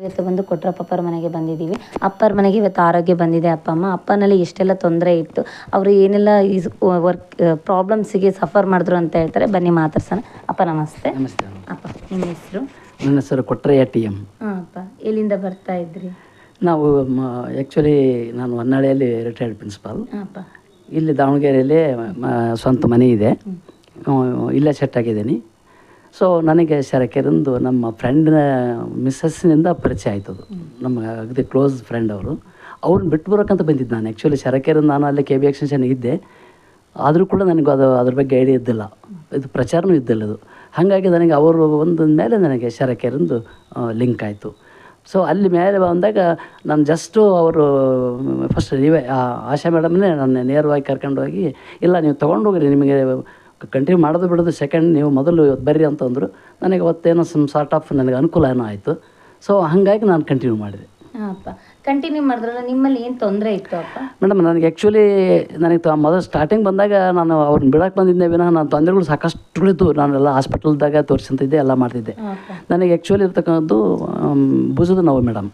ಇವತ್ತು ಬಂದು ಕೊಟ್ರಪ್ಪರ ಮನೆಗೆ ಬಂದಿದ್ದೀವಿ. ಅಪ್ಪರ ಮನೆಗೆ ಇವತ್ತು ಆರೋಗ್ಯ ಬಂದಿದೆ ಅಪ್ಪ ಅಮ್ಮ ಅಪ್ಪನಲ್ಲಿ ಎಷ್ಟೆಲ್ಲ ತೊಂದರೆ ಇತ್ತು. ಅವರು ಏನೆಲ್ಲ ಈಸ್ ವರ್ಕ್ ಪ್ರಾಬ್ಲಮ್ಸಿಗೆ ಸಫರ್ ಮಾಡಿದ್ರು ಅಂತ ಹೇಳ್ತಾರೆ. ಬನ್ನಿ ಮಾತಾಡ್ಸೋಣ. ಅಪ್ಪ ನಮಸ್ತೆ. ನಮಸ್ತೆ ಅಪ್ಪ ನಿಮ್ಮ ಹೆಸರು? ನನ್ನ ಹೆಸರು ಕೊಟ್ರಯ್ಯ ಟಿ ಎಂ ಹಾಂ ಅಪ್ಪ. ಎಲ್ಲಿಂದ ಬರ್ತಾ ಇದ್ರಿ? ನಾವು ಆ್ಯಕ್ಚುಲಿ ನಾನು ಹೊನ್ನಾಳಿಯಲ್ಲಿ ರಿಟೈರ್ಡ್ ಪ್ರಿನ್ಸಿಪಾಲ್ ಹಾಂ ಅಪ್ಪ. ಇಲ್ಲಿ ದಾವಣಗೆರೆಯಲ್ಲಿ ಮ- ಸ್ವಂತ ಮನೆ ಇದೆ. ಇಲ್ಲೇ ಸೆಟ್ ಆಗಿದ್ದೀನಿ. ಸೊ ನನಗೆ ಶರಕೆರಂದು ನಮ್ಮ ಫ್ರೆಂಡ್ನ ಮಿಸ್ಸಸ್ನಿಂದ ಪರಿಚಯ ಆಯ್ತದು ನಮ್ಮ ಅಗದಿ ಕ್ಲೋಸ್ ಫ್ರೆಂಡ್ ಅವರು. ಅವ್ರನ್ನ ಬಿಟ್ಟು ಬರೋಕ್ಕಂತ ಬಂದಿದ್ದು ನಾನು. ಆ್ಯಕ್ಚುಲಿ ಶರಕೆರಂದು ನಾನು ಅಲ್ಲಿ ಕೆ ಬಿ ಎಕ್ಸ್ಟೆನ್ಷನ್ ಇದ್ದೆ. ಆದರೂ ಕೂಡ ನನಗೆ ಅದು ಅದ್ರ ಬಗ್ಗೆ ಐಡಿಯಾ ಇದ್ದಿಲ್ಲ. ಇದು ಪ್ರಚಾರನೂ ಇದ್ದಿಲ್ಲ ಅದು. ಹಾಗಾಗಿ ನನಗೆ ಅವರು ಒಂದು ಮೇಲೆ ನನಗೆ ಶರಕೆರಂದು ಲಿಂಕ್ ಆಯಿತು. ಸೊ ಅಲ್ಲಿ ಮೇಲೆ ಬಂದಾಗ ನಾನು ಜಸ್ಟು ಅವರು ಫಸ್ಟ್ ನೀವೇ ಆಶಾ ಮೇಡಮ್ನೇ ನನ್ನ ನೇರವಾಗಿ ಕರ್ಕೊಂಡು ಹೋಗಿ, ಇಲ್ಲ, ನೀವು ತೊಗೊಂಡೋಗ್ರಿ ನಿಮಗೆ ಕಂಟಿನ್ಯೂ ಮಾಡೋದು ಬಿಡೋದು ಸೆಕೆಂಡ್ ನೀವು ಮೊದಲು ಇವತ್ತು ಬರ್ರಿ ಅಂತಂದರು ನನಗೆ ಅವತ್ತೇನೋ ಸಮ್ ಸಾರ್ಟ್ ಆಫ್ ನನಗೆ ಅನುಕೂಲ ಏನೋ ಆಯಿತು. ಸೊ ಹಾಗಾಗಿ ನಾನು ಕಂಟಿನ್ಯೂ ಮಾಡಿದೆ. ಅಪ್ಪ ಕಂಟಿನ್ಯೂ ಮಾಡಿದ್ರಲ್ಲ ನಿಮ್ಮಲ್ಲಿ ಏನು ತೊಂದರೆ ಇತ್ತು ಅಪ್ಪ? ಮೇಡಮ್ ನನಗೆ ಆ್ಯಕ್ಚುಲಿ ನನಗೆ ಮೊದಲು ಸ್ಟಾರ್ಟಿಂಗ್ ಬಂದಾಗ ನಾನು ಅವ್ರನ್ನ ಬಿಡಕ್ಕೆ ಬಂದಿದ್ದೆ ವಿನಃ ನಾನು ತೊಂದರೆಗಳು ಸಾಕಷ್ಟುಗಳಿದ್ದು ನಾನೆಲ್ಲ ಹಾಸ್ಪಿಟಲ್ದಾಗ ತೋರಿಸಂತಿದ್ದೆ ಎಲ್ಲ ಮಾಡ್ತಿದ್ದೆ. ನನಗೆ ಆ್ಯಕ್ಚುಲಿ ಇರ್ತಕ್ಕಂಥದ್ದು ಭುಜದ ನೋವು ಮೇಡಮ್.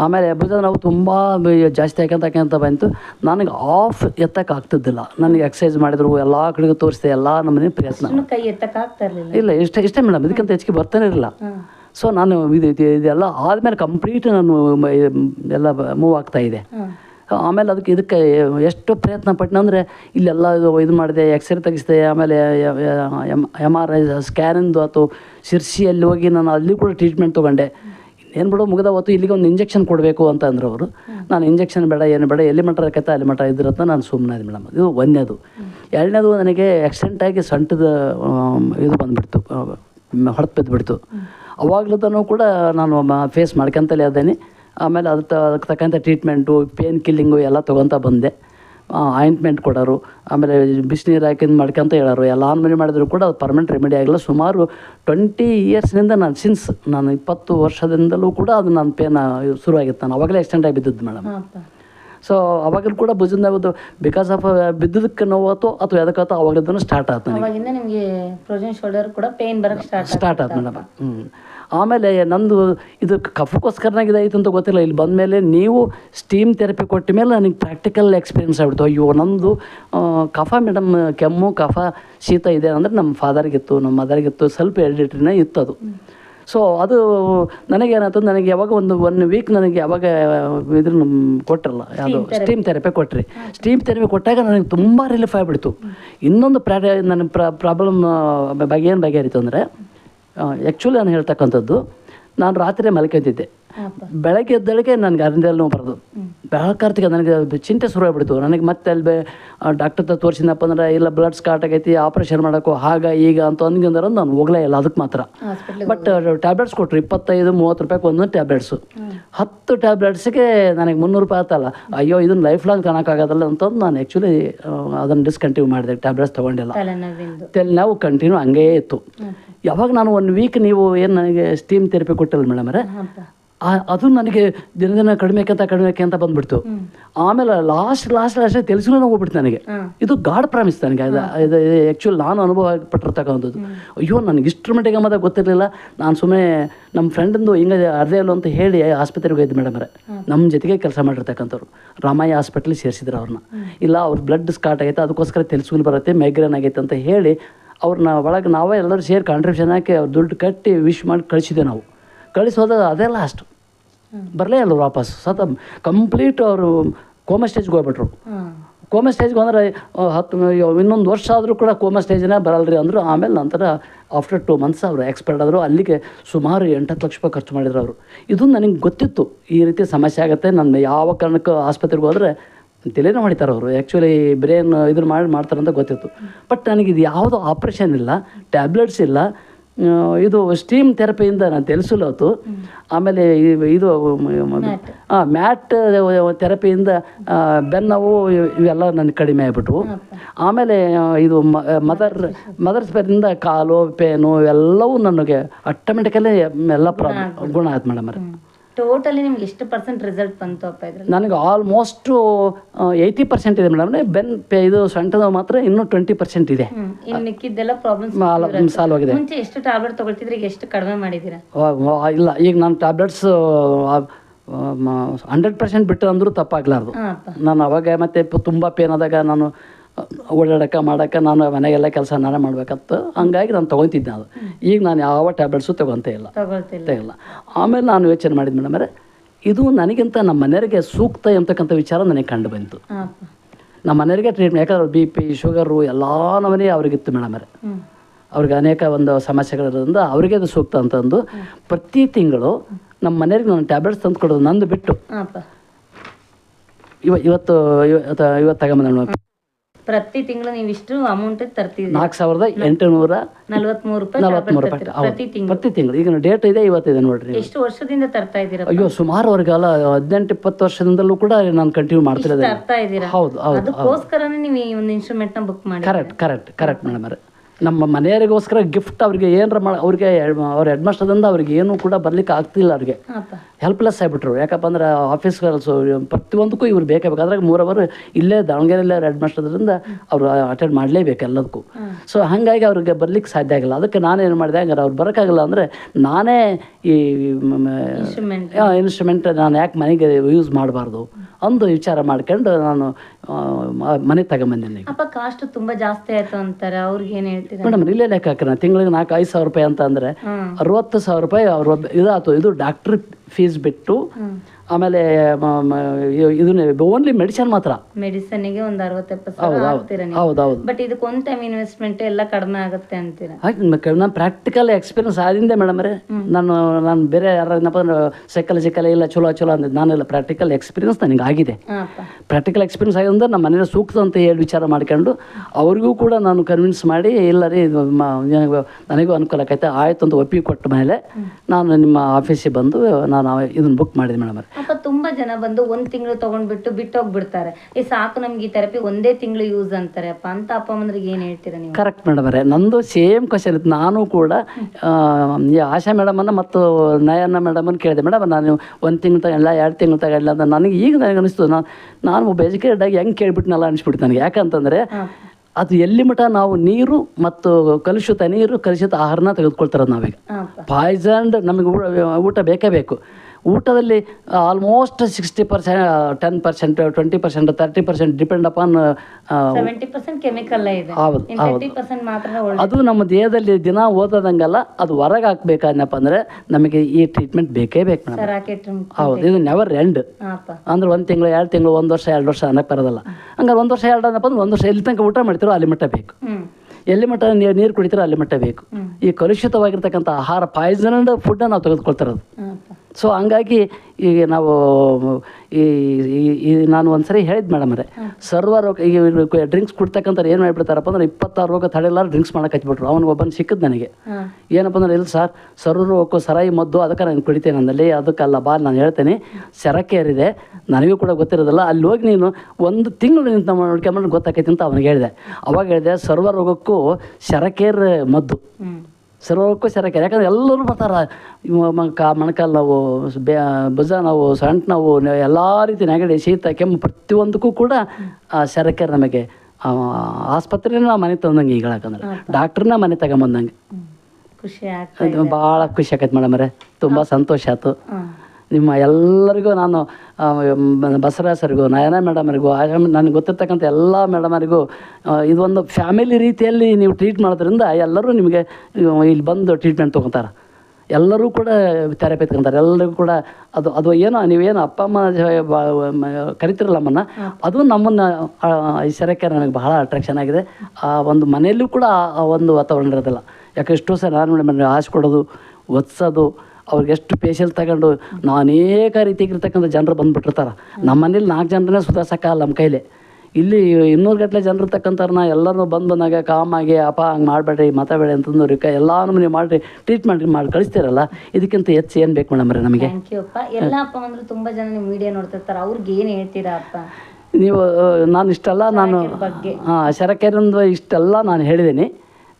ಆಮೇಲೆ ಭುಜದ ನಾವು ತುಂಬ ಜಾಸ್ತಿ ಹಾಕ್ಯಂತ ಆಕಂತ ಬಂತು. ನನಗೆ ಆಫ್ ಎತ್ತಕ್ಕೆ ಆಗ್ತಿದ್ದಿಲ್ಲ ನನಗೆ ಎಕ್ಸಸೈಸ್ ಮಾಡಿದ್ರು ಎಲ್ಲ ಕಡೆಗೂ ತೋರಿಸಿದೆ ಎಲ್ಲ ನಮ್ಮನೆ ಪ್ರಯತ್ನ. ಕೈ ಇಲ್ಲ ಇಷ್ಟೇ ಇಷ್ಟೇ ಮೇಡಮ್ ಇದಕ್ಕಿಂತ ಹೆಚ್ಚಿಗೆ ಬರ್ತಾನೆ ಇರಲಿಲ್ಲ. ಸೊ ನಾನು ಇದು ಇದು- ಇದೆಲ್ಲ ಆದಮೇಲೆ ಕಂಪ್ಲೀಟ್ ನಾನು ಎಲ್ಲ ಮೂವ್ ಆಗ್ತಾ ಇದೆ. ಆಮೇಲೆ ಅದಕ್ಕೆ ಇದಕ್ಕೆ ಎಷ್ಟು ಪ್ರಯತ್ನ ಪಟ್ಟನಂದರೆ ಇಲ್ಲೆಲ್ಲ ಇದು ಇದು ಮಾಡಿದೆ ಎಕ್ಸ್ರೇ ತೆಗಿಸಿದೆ ಆಮೇಲೆ ಎಂ ಆರ್ ಐ ಸ್ಕ್ಯಾನಿಂದು ಅಥವಾ ಶಿರ್ಸಿಯಲ್ಲಿ ಹೋಗಿ ನಾನು ಅಲ್ಲಿ ಕೂಡ ಟ್ರೀಟ್ಮೆಂಟ್ ತೊಗೊಂಡೆ. ಏನು ಬಿಡು, ಮುಗಿದ ಹೊತ್ತು ಇಲ್ಲಿಗೆ ಒಂದು ಇಂಜೆಕ್ಷನ್ ಕೊಡಬೇಕು ಅಂತ ಅಂದರು ಅವರು. ನಾನು ಇಂಜೆಕ್ಷನ್ ಬೇಡ, ಏನು ಬೇಡ, ಎಲ್ಲಿ ಮಟ್ಟ ಕತೆ ಅಲ್ಲಿ ಮಟ್ಟ ಇದ್ರತ್ತ ನಾನು ಸುಮ್ಮನೆ ಮೇಡಮ್. ಇದು ಒಂದನೇದು. ಎರಡನೇದು ನನಗೆ ಆಕ್ಸಿಡೆಂಟ್ ಆಗಿ ಸೊಂಟದ ಇದು ಬಂದುಬಿಡ್ತು ಹೊಡೆದು ಬಿದ್ದುಬಿಡ್ತು ಅವಾಗ್ಲೂ ಕೂಡ ನಾನು ಫೇಸ್ ಮಾಡ್ಕೊಂತಲೇ ಇದ್ದೇನೆ. ಆಮೇಲೆ ಅದು ಅದಕ್ಕೆ ತಕ್ಕಂಥ ಟ್ರೀಟ್ಮೆಂಟು ಪೇನ್ ಕಿಲ್ಲಿಂಗು ಎಲ್ಲ ತೊಗೊತಾ ಬಂದೆ. ಆಯಿಂಟ್ಮೆಂಟ್ ಕೊಡೋರು ಆಮೇಲೆ ಬಿಸಿನೀರು ಹಾಕಿಂದು ಮಾಡ್ಕೊಂತ ಹೇಳೋರು ಎಲ್ಲ ಆನ್ ಮನೆ ಮಾಡಿದ್ರು ಕೂಡ ಅದು ಪರ್ಮನೆಂಟ್ ರೆಮಿಡಿ ಆಗಿಲ್ಲ. ಸುಮಾರು ಟ್ವೆಂಟಿ ಇಯರ್ಸ್ನಿಂದ ನಾನು ಸಿನ್ಸ್ ನಾನು ಇಪ್ಪತ್ತು ವರ್ಷದಿಂದಲೂ ಕೂಡ ಅದು ನನ್ನ ಪೇನ್ ಶುರುವಾಗಿತ್ತು. ನಾನು ಅವಾಗಲೇ ಎಕ್ಸ್ಟೆಂಡ್ ಆಗಿ ಬಿದ್ದಿದ್ದು ಮೇಡಮ್ ಸೊ ಅವಾಗಲೂ ಕೂಡ ಭುಜದ ನೋವು ಬಿಕಾಸ್ ಆಫ್ ಬಿದ್ದಕ್ಕೆ ನೋವಾತು ಅಥವಾ ಎದಕ್ಕಾತೋ ಅವಾಗದನ್ನು ಸ್ಟಾರ್ಟ್ ಆಯ್ತು ನನಗೆ. ಅವಾಗಿಂದ ನಿಮಗೆ ಫ್ರೋಜನ್ ಶೋಲ್ಡರ್ ಕೂಡ ಪೇನ್ ಬರಕ್ಕೆ ಸ್ಟಾರ್ಟ್ ಸ್ಟಾರ್ಟ್ ಆಯ್ತು ಮೇಡಮ್ ಹ್ಞೂ ಆಮೇಲೆ ನಂದು ಇದು ಕಫಕ್ಕೋಸ್ಕರನಾಗ ಇದಾಯ್ತು ಅಂತ ಗೊತ್ತಿಲ್ಲ. ಇಲ್ಲಿ ಬಂದಮೇಲೆ ನೀವು ಸ್ಟೀಮ್ ಥೆರಪಿ ಕೊಟ್ಟ ಮೇಲೆ ನನಗೆ ಪ್ರಾಕ್ಟಿಕಲ್ ಎಕ್ಸ್ಪೀರಿಯನ್ಸ್ ಆಗ್ಬಿಡ್ತು. ಅಯ್ಯೋ ನಂದು ಕಫ ಮೇಡಮ್ ಕೆಮ್ಮು ಕಫ ಶೀತ ಇದೆ ಅಂದರೆ ನಮ್ಮ ಫಾದರ್ಗಿತ್ತು ನಮ್ಮ ಮದರ್ಗಿತ್ತು ಸ್ವಲ್ಪ ಎರಡಿಟ್ರಿನೇ ಇತ್ತು ಅದು ಸೊ ಅದು ನನಗೇನಾಯ್ತು ನನಗೆ ಯಾವಾಗ ಒಂದು ಒನ್ ವೀಕ್ ನನಗೆ ಯಾವಾಗ ಇದ್ರ ಕೊಟ್ಟಿರಲ್ಲ ಯಾವುದು ಸ್ಟೀಮ್ ಥೆರಪಿ ಕೊಟ್ರಿ. ಸ್ಟೀಮ್ ಥೆರಪಿ ಕೊಟ್ಟಾಗ ನನಗೆ ತುಂಬ ರಿಲೀಫ್ ಆಗಿಬಿಡ್ತು. ಇನ್ನೊಂದು ಪ್ರಾಡ ನನ್ನ ಪ್ರಾಬ್ಲಮ್ ಬಗೆ ಏನು ಬಗೆಹರಿತು ಅಂದರೆ ಆ್ಯಕ್ಚುಲಿ ನಾನು ಹೇಳ್ತಕ್ಕಂಥದ್ದು ನಾನು ರಾತ್ರಿ ಮಲ್ಕೊತಿದ್ದೆ. ಬೆಳಗ್ಗೆ ಎದ್ದಳಿಗೆ ನನಗೆ ಅರಿಂದೆಲ್ಲ ನೋವು ಬರೋದು. ಬೆಳಕಾರ್ತಿಗೆ ನನಗೆ ಚಿಂತೆ ಶುರು ಆಗ್ಬಿಡ್ತು. ನನಗೆ ಮತ್ತೆ ಅಲ್ಲಿ ಬೆ ಡಾಕ್ಟರ್ ಹತ್ರ ತೋರಿಸಿನಪ್ಪ ಅಂದ್ರೆ ಇಲ್ಲ ಬ್ಲಡ್ ಸ್ಕಾಟ್ ಆಗೈತಿ ಆಪ್ರೇಷನ್ ಮಾಡೋಕ್ಕೂ ಹಾಗ ಈಗ ಅಂತ ಅಂದ್ಕೊಂಡ್ರೆ ನಾನು ಹೋಗಲೇ ಇಲ್ಲ ಅದಕ್ಕೆ ಮಾತ್ರ. ಬಟ್ ಟ್ಯಾಬ್ಲೆಟ್ಸ್ ಕೊಟ್ಟರು ಇಪ್ಪತ್ತೈದು ಮೂವತ್ತು ರೂಪಾಯಿಗೆ ಒಂದೊಂದು ಟ್ಯಾಬ್ಲೆಟ್ಸು ಹತ್ತು ಟ್ಯಾಬ್ಲೆಟ್ಸ್ಗೆ ನನಗೆ ಮುನ್ನೂರು ರೂಪಾಯಿ ಆತಲ್ಲ. ಅಯ್ಯೋ ಇದನ್ನು ಲೈಫ್ ಲಾಂಗ್ ಕಾಣೋಕ್ಕಾಗೋದಲ್ಲ ಅಂತಂದು ನಾನು ಆ್ಯಕ್ಚುಲಿ ಅದನ್ನು ಡಿಸ್ಕಂಟಿನ್ಯೂ ಮಾಡಿದೆ ಟ್ಯಾಬ್ಲೆಟ್ಸ್ ತೊಗೊಂಡಿಲ್ಲ. ತಲೆನೋವಿಂದು. ತೆಲ್ ನಾವು ಕಂಟಿನ್ಯೂ ಹಂಗೇ ಇತ್ತು. ಯಾವಾಗ ನಾನು ಒಂದು ವೀಕ್ ನೀವು ಏನು ನನಗೆ ಸ್ಟೀಮ್ ಥೆರಪಿ ಕೊಟ್ಟಿಲ್ಲ ಮೇಡಮರೇ ಆ ಅದು ನನಗೆ ದಿನ ದಿನ ಕಡಿಮೆ ಅಂತ ಕಡಿಮೆ ಅಂತ ಬಂದ್ಬಿಡ್ತು. ಆಮೇಲೆ ಲಾಸ್ಟ್ ಲಾಸ್ಟ್ ಲಾಸ್ಟ್ ತಿಳಿಸ್ಲೂ ಹೋಗ್ಬಿಡ್ತು ನನಗೆ. ಇದು ಗಾಡ್ ಪ್ರಾಮಿಸ್ ನನಗೆ. ಇದು ಇದು ಆ್ಯಕ್ಚುಲಿ ನಾನು ಅನುಭವ ಪಟ್ಟಿರ್ತಕ್ಕಂಥದ್ದು. ಅಯ್ಯೋ ನನಗೆ ಇಷ್ಟರ ಮಟ್ಟಿಗೆ ಮತ್ತೆ ಗೊತ್ತಿರಲಿಲ್ಲ. ನಾನು ಸುಮ್ಮನೆ ನಮ್ಮ ಫ್ರೆಂಡಿಂದು ಹಿಂಗೆ ಅರ್ಧೇ ಇಲ್ಲ ಅಂತ ಹೇಳಿ ಆಸ್ಪತ್ರೆಗೆ ಹೋಯ್ತು ಮೇಡಮರೇ ನಮ್ಮ ಜೊತೆಗೆ ಕೆಲಸ ಮಾಡಿರ್ತಕ್ಕಂಥವ್ರು. ರಾಮಯ್ಯ ಹಾಸ್ಪಿಟ್ಲಿಗೆ ಸೇರಿಸಿದ್ರು ಅವ್ರನ್ನ. ಇಲ್ಲ ಅವ್ರ ಬ್ಲಡ್ ಸ್ಕಾಟ್ ಆಗೈತೆ ಅದಕ್ಕೋಸ್ಕರ ತೆಲ್ಸ್ಗುಲ್ ಬರುತ್ತೆ ಮೈಗ್ರೇನ್ ಆಗೈತೆ ಅಂತ ಹೇಳಿ ಅವ್ರನ್ನ ಒಳಗೆ ನಾವೇ ಎಲ್ಲರೂ ಸೇರಿ ಕಾಂಟ್ರಿಬ್ಯೂಷನ್ ಹಾಕಿ ಅವ್ರು ದುಡ್ಡು ಕಟ್ಟಿ ವಿಶ್ ಮಾಡಿ ಕಳಿಸಿದೆ ನಾವು. ಕಳಿಸೋದ ಅದೇ ಲಾಸ್ಟ್ ಬರಲೇ ಇಲ್ಲ ವಾಪಸ್ ಸತ ಕಂಪ್ಲೀಟ್ ಅವರು ಕೋಮ ಸ್ಟೇಜ್ಗೆ ಹೋಗ್ಬಿಟ್ರು. ಕೋಮ ಸ್ಟೇಜ್ಗೆ ಅಂದರೆ ಹತ್ತು ಇನ್ನೊಂದು ವರ್ಷ ಆದರೂ ಕೂಡ ಕೋಮ ಸ್ಟೇಜ್ನೇ ಬರಲ್ರಿ ಅಂದರು. ಆಮೇಲೆ ನಂತರ ಆಫ್ಟರ್ ಟು ಮಂತ್ಸ್ ಅವರು ಎಕ್ಸ್ಪರ್ಟ್ ಆದರು. ಅಲ್ಲಿಗೆ ಸುಮಾರು ಎಂಟತ್ತು ಲಕ್ಷ ರೂಪಾಯಿ ಖರ್ಚು ಮಾಡಿದ್ರು ಅವರು. ಇದು ನನಗೆ ಗೊತ್ತಿತ್ತು. ಈ ರೀತಿ ಸಮಸ್ಯೆ ಆಗುತ್ತೆ. ನನ್ನ ಯಾವ ಕಾರಣಕ್ಕೂ ಆಸ್ಪತ್ರೆಗೆ ಹೋದರೆ ತಲೆನೇ ಹೊಡಿತಾರೆ ಅವರು. ಆ್ಯಕ್ಚುಲಿ ಬ್ರೇನ್ ಇದ್ರ ಮಾಡಿ ಮಾಡ್ತಾರಂತ ಅಂತ ಗೊತ್ತಿತ್ತು. ಬಟ್ ನನಗೆ ಇದು ಯಾವುದೋ ಆಪ್ರೇಷನ್ ಇಲ್ಲ ಟ್ಯಾಬ್ಲೆಟ್ಸ್ ಇಲ್ಲ. ಇದು ಸ್ಟೀಮ್ ಥೆರಪಿಯಿಂದ ನಾನು ತಿಳಿಸಲೋತು ಆಮೇಲೆ ಇದು ಹಾಂ ಮ್ಯಾಟ್ ಥೆರಪಿಯಿಂದ ಬೆನ್ನವು ಬೆನ್ನೋವು ಇವ್- ಇವೆಲ್ಲ ನನಗೆ ಕಡಿಮೆ ಆಗಿಬಿಟ್ವು. ಆಮೇಲೆ ಇದು ಮದರ್ ಮದರ್ಸ್ ಸ್ಪೇರಿಂದ ಕಾಲು ಪೇನು ಇವೆಲ್ಲವೂ ನನಗೆ ಆಟೋಮೆಟಿಕಲಿ ಎಲ್ಲ ಪ್ರಾಬ್ಲಮ್ ಗುಣ ಆಯ್ತು ಮೇಡಮ್ ಟೋಟಲಿ ನಿಮ್ಗೆ ಎಷ್ಟು ಪರ್ಸೆಂಟ್ ರಿಸಲ್ಟ್ ಬಂತು ಅಪ್ಪ ಇದ್ರಲ್ಲಿ? ನನಗೆ ಆಲ್ಮೋಸ್ಟು ಏಯ್ಟಿ ಪರ್ಸೆಂಟ್ ಇದೆ ಮೇಡಮ್ ಬೆನ್ ಪೆ- ಇದು ಸೊಂಟದ ಮಾತ್ರ ಇನ್ನೂ ಟ್ವೆಂಟಿ ಪರ್ಸೆಂಟ್ ಇದೆ. ಇನ್ನು ಇನ್ ಮಿಕ್ಕಿದ್ದೆಲ್ಲ ಪ್ರಾಬ್ಲಮ್ಸ್ ಸಾಲ್ವ್ ಆಗಿದೆ ಮುಂಚೆ ಎಷ್ಟು ಟ್ಯಾಬ್ಲೆಟ್ ತಗೊಳ್ತಿದ್ರೆ ಈಗ ಎಷ್ಟು ಕಡಿಮೆ ಮಾಡಿದ್ದೀರಾ? ವ- ವ- ಇಲ್ಲ ಈಗ ನಾನು ಟ್ಯಾಬ್ಲೆಟ್ಸ್ ಹಂಡ್ರೆಡ್ ಪರ್ಸೆಂಟ್ ಬಿಟ್ಟು ಅಂದರೂ ತಪ್ಪಾಗಲಾರ್ದು. ಹಾ ಅಪ್ಪ. ನಾನು ಅವಾಗ ಮತ್ತೆ ಪ- ತುಂಬ ಪೇನ್ ಆದಾಗ ನಾನು ಓಡಾಡಕ್ಕೆ ಮಾಡೋಕೆ ನಾನು ಮನೆಗೆಲ್ಲ ಕೆಲಸ ನಾನೇ ಮಾಡ್ಬೇಕತ್ತು ಹಂಗಾಗಿ ನಾನು ತೊಗೊತಿದ್ದೆ ಅದು. ಈಗ ನಾನು ಯಾವ ಟ್ಯಾಬ್ಲೆಟ್ಸು ತೊಗೊತೇ ಇಲ್ಲ. ಇಲ್ಲ ಆಮೇಲೆ ನಾನು ಯೋಚನೆ ಮಾಡಿದ ಮೇಡಮರೆ ಇದು ನನಗಿಂತ ನಮ್ಮ ಮನೆಯವರಿಗೆ ಸೂಕ್ತ ಎಂತಕ್ಕಂಥ ವಿಚಾರ ನನಗೆ ಕಂಡು ಬಂತು. ನಮ್ಮ ಮನೆಯವರಿಗೆ ಟ್ರೀಟ್ಮೆಂಟ್ ಯಾಕಂದ್ರೆ ಬಿ ಪಿ ಶುಗರು ಎಲ್ಲ ನಮನೆ ಅವ್ರಿಗಿತ್ತು ಮೇಡಮರೆ ಅರೆ ಅವ್ರಿಗೆ ಅನೇಕ ಒಂದು ಸಮಸ್ಯೆಗಳಿರೋದ್ರಿಂದ ಅವರಿಗೆ ಅದು ಸೂಕ್ತ ಅಂತಂದು ಪ್ರತಿ ತಿಂಗಳು ನಮ್ಮ ಮನೆಯವ್ರಿಗೆ ನಾನು ಟ್ಯಾಬ್ಲೆಟ್ಸ್ ತಂದು ಕೊಡೋದು ನಂದು ಬಿಟ್ಟು. ಇವ ಇವತ್ತು ಇವತ್ತು ಇವತ್ತು ತಗೊಂಬಂದ ಪ್ರತಿ ತಿಂಗಳು ನೀವು ಇಷ್ಟು ಅಮೌಂಟ್ ತರ್ತೀವಿ ನಾಲ್ಕು ಸಾವಿರದ ಎಂಟುನೂರ ನಲ್ವತ್ಮೂರು ರೂಪಾಯಿ ರೂಪಾಯಿ. ಪ್ರತಿ ತಿಂಗಳು. ಪ್ರತಿ ತಿಂಗಳು. ಈಗ ಡೇಟ್ ಇದೆ ಇವತ್ತಿದೆ ನೋಡ್ರಿ ಎಷ್ಟು ವರ್ಷದಿಂದ ತರ್ತಾ ಇದ್ದೀರಾ ಅಯ್ಯೋ ಸುಮಾರು ಅವ್ರಿಗೆಲ್ಲ ಹದಿನೆಂಟು ಇಪ್ಪತ್ತು ವರ್ಷದಿಂದಲೂ ಕೂಡ ನಾನು ಕಂಟಿನ್ಯೂ ಮಾಡ್ತಿರೋದು ತರ್ತಾ ಇದ್ದೀರಾ? ಹೌದು ಹೌದು ಅದಕ್ಕೋಸ್ಕರನೇ ನೀವು ಈ ಒಂದು ಇನ್ಸ್ಟ್ರೂಮೆಂಟ್ನ ಬುಕ್ ಮಾಡಿ ಕರೆಕ್ಟ್ ಕರೆಕ್ಟ್ ಕರೆಕ್ಟ್ ಮೇಡಮ್ ಅವ್ರೆ. ನಮ್ಮ ಮನೆಯವರಿಗೋಸ್ಕರ ಗಿಫ್ಟ್ ಅವ್ರಿಗೆ ಏನರ ಮಾಡಿ ಅವ್ರಿಗೆ ಅವ್ರ ಹೆಡ್ ಮಾಸ್ಟರ್ದಿಂದ ಅವ್ರಿಗೆ ಏನೂ ಕೂಡ ಬರ್ಲಿಕ್ಕೆ ಆಗ್ತಿಲ್ಲ ಅವ್ರಿಗೆ. ಹೆಲ್ಪ್ಲೆಸ್ ಆಗಿಬಿಟ್ರು. ಯಾಕಪ್ಪ ಅಂದ್ರೆ ಆಫೀಸ್ ಪ್ರತಿ ಪ್ರತಿಯೊಂದಕ್ಕೂ ಇವ್ರು ಬೇಕೇ ಬೇಕು ಅದ್ರಾಗ ಮೂರು ಅವರು ಇಲ್ಲೇ ದಾವಣಗೆರೆಯಲ್ಲೇ ಹೆಡ್ ಮಾಸ್ಟರ್ದ್ರಿಂದ ಅವರು ಅಟೆಂಡ್ ಮಾಡಲೇಬೇಕು ಎಲ್ಲದಕ್ಕೂ. ಸೊ ಹಾಗಾಗಿ ಅವ್ರಿಗೆ ಬರ್ಲಿಕ್ಕೆ ಸಾಧ್ಯ ಆಗಿಲ್ಲ. ಅದಕ್ಕೆ ನಾನೇನು ಮಾಡಿದೆ ಹಂಗಾರೆ ಅವ್ರು ಬರೋಕ್ಕಾಗಲ್ಲ ಅಂದರೆ ನಾನೇ ಈ ಇನ್ಸ್ಟ್ರೂಮೆಂಟ್ ಇನ್ಸ್ಟ್ರೂಮೆಂಟ್ ನಾನು ಯಾಕೆ ಮನೆಗೆ ಯೂಸ್ ಮಾಡಬಾರ್ದು? ಅಂದು ವಿಚಾರ ಮಾಡ್ಕೊಂಡು ನಾನು ಮನೆ ತಗೊಂಬಂದಿನಿ ಅಪ್ಪ ಕಾಸ್ಟ್ ತುಂಬ ಜಾಸ್ತಿ ಆಯ್ತು ಅಂತಾರೆ. ಅವ್ರಿಗೆ ಏನು ಮೇಡಮ್ ಇಲ್ಲೇ ಲೆಕ್ಕ ಹಾಕೋಣ ತಿಂಗಳಿಗೆ ನಾಲ್ಕು ಐದು ಸಾವಿರ ರೂಪಾಯಿ ಅಂತ ಅಂದರೆ ಅರವತ್ತು ಸಾವಿರ ರೂಪಾಯಿ ಅವ್ರ ಇದಾಯ್ತು ಇದು ಡಾಕ್ಟ್ರ್ ಫೀಸ್ ಬಿಟ್ಟು ಆಮೇಲೆ ಇದನ್ನ ಓನ್ಲಿ ಮೆಡಿಸನ್ ಮಾತ್ರ. ಮೆಡಿಸನ್ಗೆ ಒಂದ್ ಅರವತ್ತು ಎಪ್ಪತ್ತು ಹೌದು ಬಟ್ ಇದಕ್ಕೆ ಒಂದು ಟೈಮ್ ಇನ್ವೆಸ್ಟ್ಮೆಂಟ್ ಎಲ್ಲ ಕಡಿಮೆ ಆಗುತ್ತೆ ಅಂತೀರಾ? ನಾನು ಪ್ರಾಕ್ಟಿಕಲ್ ಎಕ್ಸ್ಪೀರಿಯನ್ಸ್ ಆದಿಂದ ಮೇಡಮ್ ರೇ ನಾನು ನಾನು ಬೇರೆ ಯಾರನ್ನಪ್ಪ ಅಂದ್ರೆ ಸೈಕಾಲಜಿಕಲ್ ಇಲ್ಲ ಚಲೋ ಚಲೋ ಅಂದಿದ್ದು ನಾನೆಲ್ಲ ಪ್ರಾಕ್ಟಿಕಲ್ ಎಕ್ಸ್ಪೀರಿಯನ್ಸ್ ನನಗೆ ಆಗಿದೆ. ಪ್ರಾಕ್ಟಿಕಲ್ ಎಕ್ಸ್ಪೀರಿಯನ್ಸ್ ಆಗಿದೆ ನಮ್ಮ ಮನೇಲಿ ಸೂಕ್ತ ಅಂತ ಹೇಳಿ ವಿಚಾರ ಮಾಡ್ಕೊಂಡು ಅವ್ರಿಗೂ ಕೂಡ ನಾನು ಕನ್ವಿನ್ಸ್ ಮಾಡಿ ಇಲ್ಲ ರೀ ನನಗೂ- ಅನುಕೂಲ ಆಕೈತೆ ಆಯ್ತು ಅಂತ ಒಪ್ಪಿಗೆ ಕೊಟ್ಟ ಮೇಲೆ ನಾನು ನಿಮ್ಮ ಆಫೀಸಿಗೆ ಬಂದು ನಾನು ಇದನ್ನು ಬುಕ್ ಮಾಡಿದೆ ಮೇಡಮ್ ಅಪ್ಪ ತುಂಬಾ ಜನ ಬಂದು ಒಂದ್ ತಿಂಗಳು ತಗೊಂಡ್ಬಿಟ್ಟು ಬಿಟ್ಟೋಗ್ಬಿಡ್ತಾರೆ. ಈ ಸಾಕು ನಮ್ಗೆ ಈ ಥೆರಪಿ ಒಂದೇ ತಿಂಗಳು ಯೂಸ್ ಅಂತಾರೆ ಅಪ್ಪ. ಅಂತ ಅಪ್ಪ ಅಮ್ಮಂದ್ರಿಗೆ ಏನ್ ಹೇಳ್ತೀರಾ ನೀವು? ಕರೆಕ್ಟ್ ಮೇಡಮ್ ಅವರೇ. ನಂದು ಸೇಮ್ ಕ್ವಶನ್ ಇತ್ತು. ನಾನು ಕೂಡ ಈ ಆಶಾ ಮೇಡಮನ್ನು ಮತ್ತು ನಯನ ಮೇಡಮನ್ನು ಕೇಳಿದೆ. ಮೇಡಮ್ ನಾನು ಒಂದು ತಿಂಗಳು ತಗೊಳ್ಳ ಎರಡು ತಿಂಗಳು ತಗೊಳ್ಳ ಅಂತ ನನಗೆ ಈಗ ನನಗೆ ಅನಿಸ್ತು. ನಾನು ನಾನು ಒಬ್ಬ ಎಜುಕೇಟೆಡ್ ಆಗಿ ಹೆಂಗೆ ಕೇಳ್ಬಿಟ್ನಲ್ಲ ಅನಿಸ್ಬಿಡ್ತು ನನಗೆ. ಯಾಕಂತಂದರೆ ಅದು ಎಲ್ಲಿ ಮಟ ನಾವು ನೀರು ಮತ್ತು ಕಲುಷಿತ ನೀರು ಕಲುಷಿತ ಆಹಾರನ ತೆಗೆದುಕೊಳ್ತಾರೆ ನಾವೀಗ. ಪಾಯ್ಸನ್ ನಮಗೆ ಊಟ ಬೇಕೇ ಬೇಕು. ಊಟದಲ್ಲಿ almost sixty percent ten percent twenty percent thirty percent depend upon ಹೌದು ಒಳ್ಳೆ ಅದು ನಮ್ಮ ದೇಹದಲ್ಲಿ ದಿನ ಓದದಂಗಲ್ಲ ಅದು ಹೊರಗೆ ಹಾಕ್ಬೇಕನ್ನಪ್ಪ ಅಂದರೆ ನಮಗೆ ಈ ಟ್ರೀಟ್ಮೆಂಟ್ ಬೇಕೇ ಬೇಕು ಮೇಡಮ್. ಹೌದು ಇದು ನೆವರ್ ಎಂಡ್ ಅಂದ್ರೆ ಒಂದು ತಿಂಗಳು ಎರಡು ತಿಂಗಳು ಒಂದು ವರ್ಷ ಎರಡು ವರ್ಷ ಅನ್ನಕ್ಕೆ ಬರೋದಲ್ಲ. ಹಂಗಾರೆ ಒಂದು ವರ್ಷ ಎರಡು ಅನ್ನಪ್ಪ ಅಂದ್ರೆ ಒಂದು ವರ್ಷ ಎಲ್ಲಿ ತನಕ ಊಟ ಮಾಡ್ತಿರೋ ಅಲ್ಲಿ ಮಟ್ಟ ಬೇಕು. ಎಲ್ಲಿ ಮಟ್ಟ ನೀರು ನೀರು ಕುಡಿತೀರೋ ಅಲ್ಲಿ ಮಟ್ಟ ಬೇಕು. ಈ ಕಲುಷಿತವಾಗಿರ್ತಕ್ಕಂಥ ಆಹಾರ ಪಾಯ್ಸನ್ಡ್ ಫುಡ್ನ ನಾವು ತೆಗೆದುಕೊಳ್ತಿರೋದು. ಸೊ ಹಂಗಾಗಿ ಈಗ ನಾವು ಈ ನಾನು ಒಂದು ಸರಿ ಮೇಡಮ್ ಮೇಡಮ್ರೆ ಸರ್ವ ರೋಗ ಈಗ ಡ್ರಿಂಕ್ಸ್ ಕೊಡ್ತಕ್ಕಂಥ ಏನು ಮಾಡಿಬಿಡ್ತಾರಪ್ಪ ಅಂದ್ರೆ ಇಪ್ಪತ್ತಾರು ರೋಗ ತಡೆಯಲ್ಲ ಡ್ರಿಂಕ್ಸ್ ಮಾಡಕ್ಕೆ ಹಚ್ಬಿಟ್ರು ಅವ್ನಿಗೆ ಒಬ್ಬನ ಸಿಕ್ಕಿದ್ ನನಗೆ. ಏನಪ್ಪ ಅಂದ್ರೆ ಇಲ್ಲ ಸರ್ ಸರ್ವ ರೋಗಕ್ಕೂ ಸರಾಯಿ ಮದ್ದು ಅದಕ್ಕೆ ನಾನು ಕುಡಿತೇನೆ. ನನ್ನಲ್ಲಿ ಅದಕ್ಕಲ್ಲ ಬಾ ನಾನು ಹೇಳ್ತೇನೆ. ಸೆರಕೇರಿದೆ ನನಗೂ ಕೂಡ ಗೊತ್ತಿರೋದಿಲ್ಲ. ಅಲ್ಲಿ ಹೋಗಿ ನೀನು ಒಂದು ತಿಂಗಳು ನಿಂತ ನೋಡ್ಕೊಂಬಂದ್ರೆ ಗೊತ್ತಾಕೈತಿ ಅಂತ ಅವನಿಗೆ ಹೇಳಿದೆ. ಅವಾಗ ಹೇಳಿದೆ ಸರ್ವ ರೋಗಕ್ಕೂ ಸೆರಕೇರ್ ಮದ್ದು. ಸರ್ವಕ್ಕೂ ಸೆರಕೆ ಯಾಕಂದ್ರೆ ಎಲ್ಲರೂ ಬರ್ತಾರೆ. ಇವ ನಾವು ಮೊಣಕಾಲು ನಾವು ಬೆ ಭುಜ ನೋವು ಸೊಂಟ ನೋವು ಎಲ್ಲ ರೀತಿ ನೆಗಡಿ ಶೀತ ಕೆಮ್ಮು ಪ್ರತಿಯೊಂದಕ್ಕೂ ಕೂಡ ಆ ಸೆರಕೆ ನಮಗೆ ಆಸ್ಪತ್ರೆನ ನಾವು ಮನೆ ತಂದಂಗೆ ಈಗ ಯಾಕಂದ್ರೆ ಡಾಕ್ಟ್ರನ್ನ ಮನೆ ತಗೊಂಬಂದಂಗೆ. ಖುಷಿ ಭಾಳ ಖುಷಿ ಆಕೈತೆ ಮೇಡಮ್ ಅವರೇ. ತುಂಬ ಸಂತೋಷ ಆಯ್ತು. ನಿಮ್ಮ ಎಲ್ಲರಿಗೂ ನಾನು ಬಸವರಾಜ್ ಸರ್ಗೂ ನಯನ ಮೇಡಮರಿಗೂ ನನಗೆ ಗೊತ್ತಿರ್ತಕ್ಕಂಥ ಎಲ್ಲ ಮೇಡಮರಿಗೂ ಇದೊಂದು ಫ್ಯಾಮಿಲಿ ರೀತಿಯಲ್ಲಿ ನೀವು ಟ್ರೀಟ್ ಮಾಡೋದ್ರಿಂದ ಎಲ್ಲರೂ ನಿಮಗೆ ಇಲ್ಲಿ ಬಂದು ಟ್ರೀಟ್ಮೆಂಟ್ ತೊಗೊತಾರೆ. ಎಲ್ಲರೂ ಕೂಡ ಥೆರಪಿ ತಗೊಂತಾರೆ. ಎಲ್ಲರಿಗೂ ಕೂಡ ಅದು ಅದು ಏನೋ ನೀವೇನು ಅಪ್ಪ ಅಮ್ಮ ಕರಿತಿರಲ್ಲ ನಮ್ಮನ್ನು ಅದು ನಮ್ಮನ್ನು ಈ ಸೆರಕ್ಕೆ ನನಗೆ ಬಹಳ ಅಟ್ರಾಕ್ಷನ್ ಆಗಿದೆ. ಆ ಒಂದು ಮನೆಯಲ್ಲೂ ಕೂಡ ಆ- ಒಂದು ವಾತಾವರಣ ಇರೋದಿಲ್ಲ. ಯಾಕೆ ಎಷ್ಟೋ ಸಲ ನಾನು ಮೇಡಮ್ ಆಸೆ ಕೊಡೋದು ಒತ್ಸೋದು ಅವ್ರಿಗೆ ಎಷ್ಟು ಪೇಷನ್ಸ್ ತಗೊಂಡು ನಾವು ಅನೇಕ ರೀತಿಗಿರ್ತಕ್ಕಂಥ ಜನರು ಬಂದುಬಿಟ್ಟಿರ್ತಾರೆ. ನಮ್ಮ ಮನೇಲಿ ನಾಲ್ಕು ಜನರನ್ನೇ ಸುಧಾರ್ಸೋಕ್ಕಾಗಲ್ಲ ನಮ್ಮ ಕೈಲಿ. ಇಲ್ಲಿ ಇನ್ನೂರು ಗಟ್ಟಲೆ ಜನರು ಇರ್ತಕ್ಕಂಥವ್ರನ್ನ ಎಲ್ಲರೂ ಬಂದು ಬಂದಾಗ ಕಾಮಾಗಿ ಅಪ್ಪ ಹಂಗೆ ಮಾಡಬೇಡ್ರಿ ಮಾತಾಡಬೇಡಿ ಅಂತಂದು ರಿಕ ಎಲ್ಲಾನು ನೀವು ಮಾಡಿರಿ ಟ್ರೀಟ್ಮೆಂಟ್ ಮಾಡಿ ಕಳಿಸ್ತೀರಲ್ಲ ಇದಕ್ಕಿಂತ ಹೆಚ್ಚು ಏನು ಬೇಕು ಮೇಡಮ್ ರೀ ನಮಗೆ? ಎಲ್ಲ ಅಪ್ಪ ಅಂದ್ರೆ ತುಂಬ ಜನ ನಿಮ್ಮ ಮೀಡಿಯಾ ನೋಡ್ತಿರ್ತಾರೆ. ಅವ್ರಿಗೆ ಏನು ಹೇಳ್ತೀರಾ ಅಪ್ಪ? ನೀವು ನಾನು ಇಷ್ಟೆಲ್ಲ ನಾನು ಹಾಂ ಶರಕೇರಿಂದ ಇಷ್ಟೆಲ್ಲ ನಾನು ಹೇಳಿದ್ದೀನಿ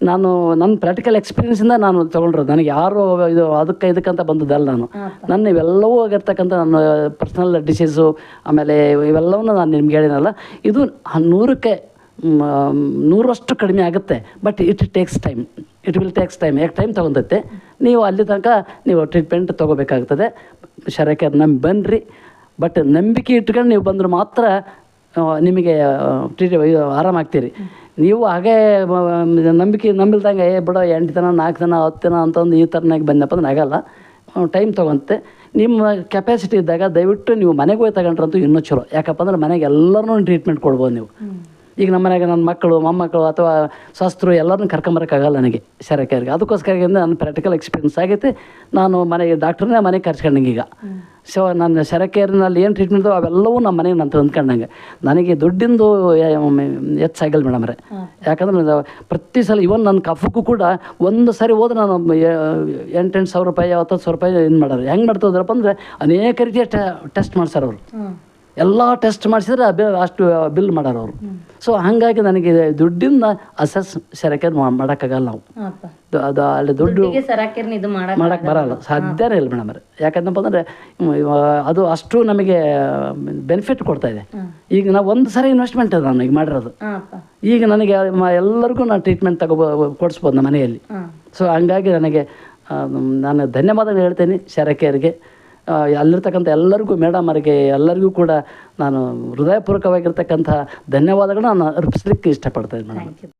ನಾನು ನನ್ನ ಪ್ರಾಕ್ಟಿಕಲ್ ಎಕ್ಸ್ಪೀರಿಯನ್ಸಿಂದ ನಾನು ತೊಗೊಂಡಿರೋದು ನನಗೆ ಯಾರು ಇದು ಅದಕ್ಕೆ ಇದಕ್ಕಂತ ಬಂದದ್ದಲ್ಲ ನಾನು. ನನ್ನ ಇವೆಲ್ಲವೂ ಆಗಿರ್ತಕ್ಕಂಥ ನನ್ನ ಪರ್ಸ್ನಲ್ ಡಿಸೀಸು ಆಮೇಲೆ ಇವೆಲ್ಲವನ್ನೂ ನಾನು ನಿಮ್ಗೆ ಹೇಳಿನಲ್ಲ ಇದು ನೂರಕ್ಕೆ ನೂರಷ್ಟು ಕಡಿಮೆ ಆಗುತ್ತೆ. But it takes time it will takes time ಯಾಕೆ ಟೈಮ್ ತೊಗೊಂತೈತೆ? ನೀವು ಅಲ್ಲಿ ತನಕ ನೀವು ಟ್ರೀಟ್ಮೆಂಟ್ ತೊಗೋಬೇಕಾಗ್ತದೆ. ಶರಕ್ಕೆ ನಂಬಿ ಬನ್ನಿರಿ ಬಟ್ ನಂಬಿಕೆ ಇಟ್ಕೊಂಡು ನೀವು ಬಂದ್ರೆ ಮಾತ್ರ ನಿಮಗೆ ಟ್ರೀಟ್ ಆರಾಮಾಗ್ತೀರಿ. ನೀವು ಹಾಗೆ ನಂಬಿಕೆ, ನಂಬಿಲ್ದಂಗೆ, ಏ, ಬಿಡೋ, ಎಂಟು ದಿನ, ನಾಲ್ಕು ದಿನ, ಹತ್ತು ದಿನ ಅಂತಂದು ಈ ಥರನಾಗಿ ಬಂದಪ್ಪ ಅಂದ್ರೆ ಆಗಲ್ಲ. ಟೈಮ್ ತೊಗೊಂತೆ. ನಿಮ್ಮ ಕೆಪಾಸಿಟಿ ಇದ್ದಾಗ ದಯವಿಟ್ಟು ನೀವು ಮನೆಗೆ ಹೋಗಿ ತಗೊಂಡ್ರಂತೂ ಇನ್ನೂ ಚಲೋ. ಯಾಕಪ್ಪ ಅಂದ್ರೆ ಮನೆಗೆ ಎಲ್ಲರೂ ಟ್ರೀಟ್ಮೆಂಟ್ ಕೊಡ್ಬೋದು ನೀವು. ಈಗ ನಮ್ಮ ಮನೆಯಾಗ ನನ್ನ ಮಕ್ಕಳು ಮೊಮ್ಮಕ್ಕಳು ಅಥವಾ ಶಾಸ್ತ್ರು ಎಲ್ಲರನ್ನೂ ಕರ್ಕೊಂಬರೋಕ್ಕಾಗಲ್ಲ ನನಗೆ ಶರಕೇರಿಗೆ ಅದಕ್ಕೋಸ್ಕರ ನನ್ನ ಪ್ರಾಕ್ಟಿಕಲ್ ಎಕ್ಸ್ಪೀರಿಯನ್ಸ್ ಆಗೈತೆ. ನಾನು ಮನೆಗೆ ಡಾಕ್ಟ್ರನ್ನೇ ಮನೆಗೆ ಕರ್ಸ್ಕೊಂಡಂಗೆ ಈಗ. ಸೊ ನನ್ನ ಶರಕೇರಿನಲ್ಲಿ ಏನು ಟ್ರೀಟ್ಮೆಂಟ್ ಅವೆಲ್ಲವೂ ನಮ್ಮ ಮನೆಗೆ ನಾನು ತಂದ್ಕೊಂಡಂಗೆ ನನಗೆ ದುಡ್ಡಿಂದು ಹೆಚ್ಚಾಗಿಲ್ಲ ಮೇಡಮ್ರೆ ಯಾಕಂದ್ರೆ ಪ್ರತಿ ಸಲ ಇವನ್ ನನ್ನ ಕಫಕ್ಕೂ ಕೂಡ ಒಂದು ಸಾರಿ ಹೋದ್ರೆ ನಾನು ಎಂಟೆಂಟು ಸಾವಿರ ರೂಪಾಯಿ ಹತ್ತತ್ತು ಸಾವಿರ ರೂಪಾಯಿ ಇದು ಮಾಡೋರು ಹೆಂಗೆ ಮಾಡ್ತಿದ್ರಪ್ಪ ಅಂದರೆ ಅನೇಕ ರೀತಿಯ ಟೆಸ್ಟ್ ಮಾಡ್ಸಾರ ಅವರು. ಎಲ್ಲ ಟೆಸ್ಟ್ ಮಾಡಿಸಿದ್ರೆ ಅಷ್ಟು ಬಿಲ್ ಮಾಡೋರು ಅವರು. ಸೊ ಹಾಗಾಗಿ ನನಗೆ ದುಡ್ಡಿಂದ ಅಸಸ್ ಶರಕೆ ಮಾಡೋಕ್ಕಾಗಲ್ಲ ನಾವು. ಅದು- ಅಲ್ಲಿ ದುಡ್ಡು ಮಾಡಕ್ಕೆ ಬರಲ್ಲ. ಸಾಧ್ಯನೇ ಇಲ್ಲ ಮೇಡಮ್ ಅವ್ರೆ. ಯಾಕಂತಪ್ಪ ಅಂದರೆ ಅದು ಅಷ್ಟು ನಮಗೆ ಬೆನಿಫಿಟ್ ಕೊಡ್ತಾ ಇದೆ. ಈಗ ನಾವು ಒಂದು ಸರಿ ಇನ್ವೆಸ್ಟ್ಮೆಂಟ್ ಅದು ನಾನು ಈಗ ಮಾಡಿರೋದು. ಈಗ ನನಗೆ ಎಲ್ಲರಿಗೂ ನಾನು ಟ್ರೀಟ್ಮೆಂಟ್ ತಗೋ ಕೊಡಿಸ್ಬೋದು ನಮ್ಮ ಮನೆಯಲ್ಲಿ. ಸೊ ಹಂಗಾಗಿ ನನಗೆ ನಾನು ಧನ್ಯವಾದಗಳು ಹೇಳ್ತೇನೆ ಶರಕೆಯರಿಗೆ ಆ, ಅಲ್ಲಿರ್ತಕ್ಕಂಥ ಎಲ್ಲರಿಗೂ ಮೇಡಮ್ ಅವರಿಗೆ ಎಲ್ಲರಿಗೂ ಕೂಡ ನಾನು ಹೃದಯಪೂರ್ವಕವಾಗಿರ್ತಕ್ಕಂಥ ಧನ್ಯವಾದಗಳನ್ನ ನಾನು ಅರ್ಪಿಸ್ಲಿಕ್ಕೆ ಇಷ್ಟಪಡ್ತೇನೆ ಮೇಡಮ್